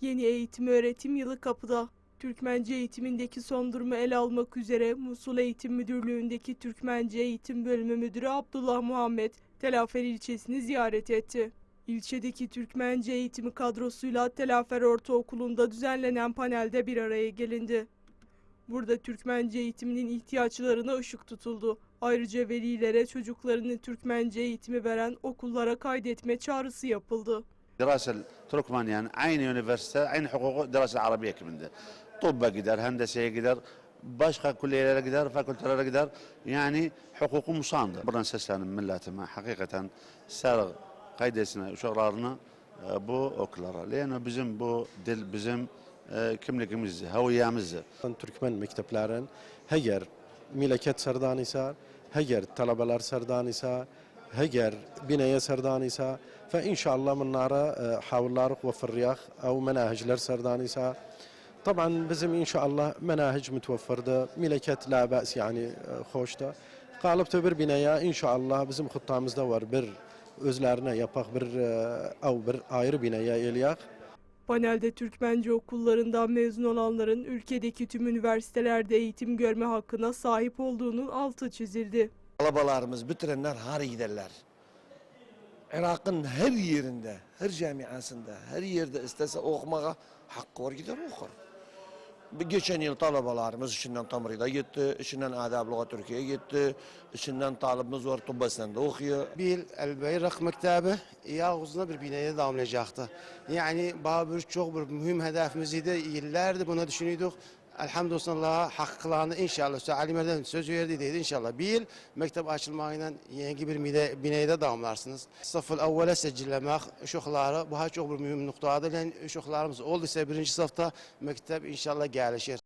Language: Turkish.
Yeni eğitim öğretim yılı kapıda. Türkmence eğitimindeki son durumu ele almak üzere Musul Eğitim Müdürlüğü'ndeki Türkmence Eğitim Bölümü Müdürü Abdullah Muhammed Telafer ilçesini ziyaret etti. İlçedeki Türkmence eğitimi kadrosuyla Telafer Ortaokulu'nda düzenlenen panelde bir araya gelindi. Burada Türkmence eğitiminin ihtiyaçlarına ışık tutuldu. Ayrıca velilere çocuklarını Türkmence eğitimi veren okullara kaydetme çağrısı yapıldı. دراسة تركمانيان عين يونيفرستا عين حقوق دراسة العربية كمان طب قدر هندسة قدر باشقا كلية قدر فاكولتر قدر يعني حقوق مصاندة برنا سسلان ملاتنا حقيقة سارغ قيدسنا وشغلارنا آه، بو أوكلارا لأنه بزم بو دل بزم آه، كملك مزة هوية مز مكتب لارن هجر ملكات سرداني سار هجر طلبالار سرداني سار serdan ise, heger binaya serdan ise, فإنشاء من نارا حاولار وفر الرياخ أو مناهج سردان ise. طبعا bizim inşallah menahec mütevfirde mileket la ba'as yani hoşta. Kalıpta bir binaya inşallah bizim huttamızda var bir özlerine yapak bir ev bir ayrı binaya eliyak. Panelde Türkmence okullarından mezun olanların ülkedeki tüm üniversitelerde eğitim görme hakkına sahip olduğunun altı çizildi. Talabalarımız bitirenler har giderler. Irak'ın her yerinde, her camiasında, her yerde istese okumaya hakkı var gider okur. Bir Geçen yıl talabalarımız içinden Tamri'de gitti, içinden Adab Lugat Türkiye'ye gitti, içinden talibimiz var Tubbasi'nde okuyor. bil el-Beyrak Mektebi Yağuz'da bir binaya damlayacaktı. Yani babür çok bir mühim hedefimizdi. Yıllardır bunu düşünüyorduk. Elhamdülillah hakkılarını inşallah alimlerden söz verdi dedi inşallah. Bir yıl mektep açılmayla yeni bir bine- binaya da damlarsınız. Sınıfı evvela secillemek uşakları bu çok bir mühim noktadır. Yani uşaklarımız olduysa birinci sınıfta mektep inşallah gelişir.